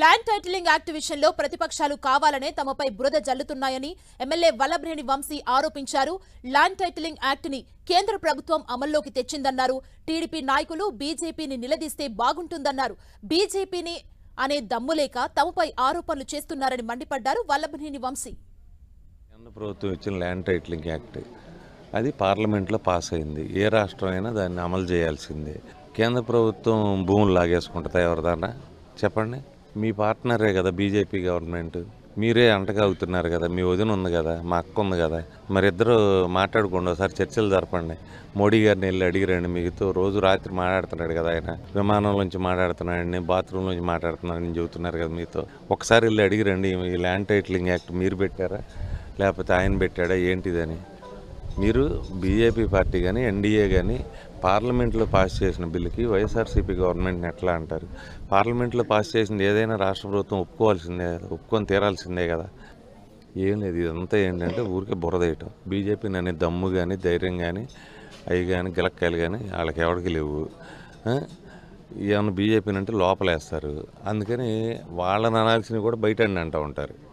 Land titling act విషయంలో ప్రతిపక్షాలు కావాలనే తమపై బురద జల్లుతున్నాయని ఎమ్మెల్యే వల్లభ్రేణి వంశీ ఆరోపించారు. ల్యాండ్ టైటిలింగ్ యాక్ట్ని కేంద్ర ప్రభుత్వం అమల్లోకి తెచ్చిందన్నారు. టీడీపీ నాయకులు బీజేపీని నిలదీస్తే బాగుంటుందన్నారు. బీజేపీని అనే దమ్ములేక తమపై ఆరోపణలు చేస్తున్నారని మండిపడ్డారు వల్లభ్రేణి వంశీ. కేంద్ర ప్రభుత్వం ఇచ్చిన ల్యాండ్ టైటిలింగ్ యాక్ట్ అది పార్లమెంట్లో పాస్ అయింది. ఏ రాష్ట్రం అయినా దాన్ని అమలు చేయాల్సిందే. కేంద్ర ప్రభుత్వం భూములు లాగేసుకుంటుందా ఎవరిదన్నా? చెప్పండి. మీ పార్ట్నరే కదా బీజేపీ గవర్నమెంట్. మీరే అంటగా అవుతున్నారు కదా మీ వదిన ఉంది కదా మా అక్క ఉంది కదా. మరి ఇద్దరు మాట్లాడుకోండి ఒకసారి చర్చలు జరపండి. మోడీ గారిని వెళ్ళి అడిగిరండి మీతో. రోజు రాత్రి మాట్లాడుతున్నాడు కదా ఆయన. విమానం నుంచి మాట్లాడుతున్నాడని బాత్రూమ్ నుంచి మాట్లాడుతున్నాడని చెబుతున్నారు కదా మీతో. ఒకసారి వెళ్ళి అడిగిరండి ఈ ల్యాండ్ టైటిలింగ్ యాక్ట్ మీరు పెట్టారా? లేకపోతే ఆయన పెట్టాడా? ఏంటిదని. మీరు బీజేపీ పార్టీ కానీ ఎన్డీఏ కానీ పార్లమెంట్లో పాస్ చేసిన బిల్లుకి వైఎస్ఆర్సీపీ గవర్నమెంట్ని ఎట్లా అంటారు? పార్లమెంట్లో పాస్ చేసింది ఏదైనా రాష్ట్ర ప్రభుత్వం ఒప్పుకోవాల్సిందే కదా ఒప్పుకొని తీరాల్సిందే కదా. ఏం లేదు ఇదంతా ఏంటంటే ఊరికే బురదేయటం బీజేపీని అనే దమ్ము కానీ ధైర్యం కానీ అవి కానీ గిలక్కాయలు కానీ వాళ్ళకి ఎవరికి లేవు. ఏమన్నా బీజేపీని అంటే లోపలేస్తారు. అందుకని వాళ్ళని అనాల్సినవి కూడా బయట అంటూ ఉంటారు.